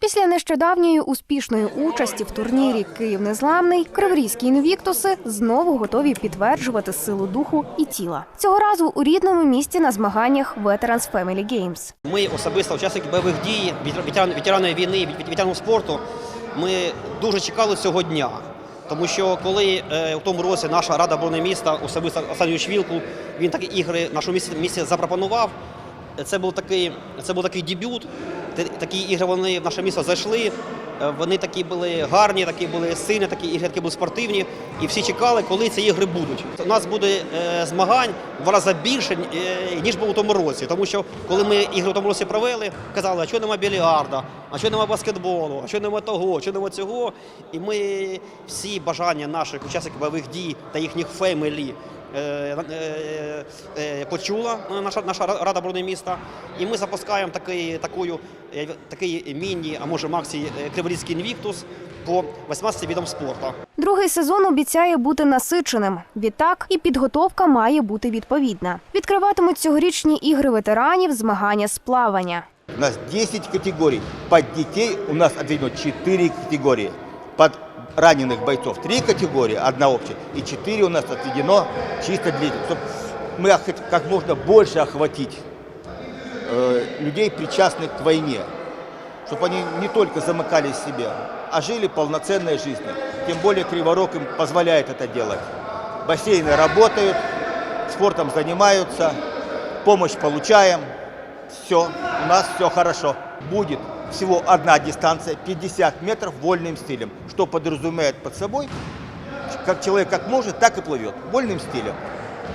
Після нещодавньої успішної участі в турнірі Київ Незламний криворізькі інвіктуси знову готові підтверджувати силу духу і тіла. Цього разу у рідному місті на змаганнях Veterans Family Games. Ми особисто учасники бойових дій, ветерани, ветерани війни, вет- ветеранів спорту. Ми дуже чекали цього дня. Тому що коли е, в тому році наша рада оборони міста, особисто Олександр Вілку, він такі ігри нашому місті, місті запропонував. Це був такий, це був такий дебют. Такі ігри вони в наше місто зайшли. Е, Вони такі були гарні, такі були сильні, такі ігри такі були спортивні. І всі чекали, коли ці ігри будуть. У нас буде е, змагань в рази більше, е, ніж було у тому році. Тому що коли ми ігри в тому році провели, казали, а що нема біліарда, а що нема баскетболу, а що нема того, а що нема цього. І ми всі бажання наших учасників бойових дій та їхніх фемелі почула наша, наша рада оборони міста. І ми запускаємо такий, такою, е, такий міні, а може максі е, Криворізький інвіктус по 18 видам спорту. Другий сезон обіцяє бути насиченим. Відтак і підготовка має бути відповідна. Відкриватимуть цьогорічні ігри ветеранів змагання з плавання. У нас 10 категорий. Под детей у нас отведено 4 категории. Под раненых бойцов 3 категории, одна общая. И 4 у нас отведено чисто для детей. Чтобы мы как можно больше охватить э, людей, причастных к войне. Чтобы они не только замыкались в себе, а жили полноценной жизнью. Тем более Криворог им позволяет это делать. Бассейны работают, спортом занимаются, помощь получаем. Все, у нас все хорошо. Будет всего одна дистанция, 50 метров вольным стилем, что подразумевает под собой, как человек как может, так и плывет, вольным стилем.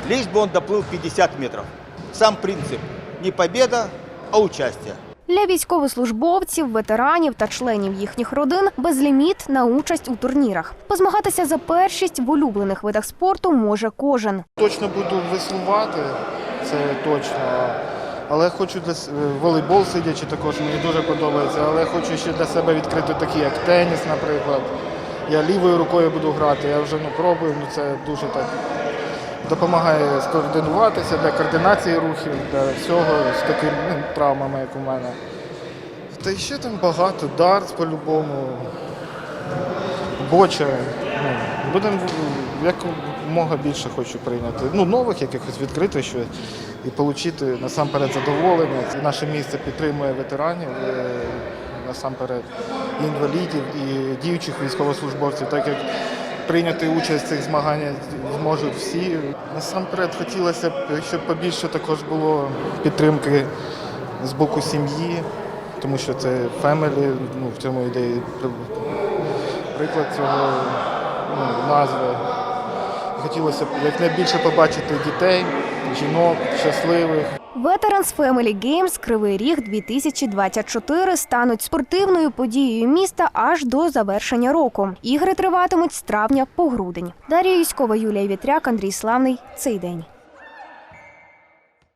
Лишь бы он доплыл 50 метров. Сам принцип не победа, а участие. Для військовослужбовців, ветеранів та членів їхніх родин безліміт на участь у турнірах. Позмагатися за першість в улюблених видах спорту може кожен. Точно буду веслувати, це точно. Але хочу для е, волейбол сидячи також мені дуже подобається. Але хочу ще для себе відкрити такі, як теніс, наприклад. Я лівою рукою буду грати, я вже ну, пробую, ну це дуже так допомагає скоординуватися для координації рухів, для всього з такими ну, травмами, як у мене. Та ще там багато, дартс по-любому, боча. Ну, будемо якомога більше хочу прийняти. Ну, нових якихось відкрити щось і отримати насамперед задоволення. Наше місце підтримує ветеранів, е, насамперед і інвалідів, і діючих військовослужбовців, так як прийняти участь в цих змаганнях зможуть всі. Насамперед хотілося б, щоб побільше також було підтримки з боку сім'ї, тому що це фемелі, ну, в цьому ідеї приклад цього ну, назви. Хотілося б якнайбільше побачити дітей, жінок, щасливих. Veterans Family Games Кривий Ріг 2024 стануть спортивною подією міста аж до завершення року. Ігри триватимуть з травня по грудень. Дар'я Юськова, Юлія Вітряк, Андрій Славний. Цей день.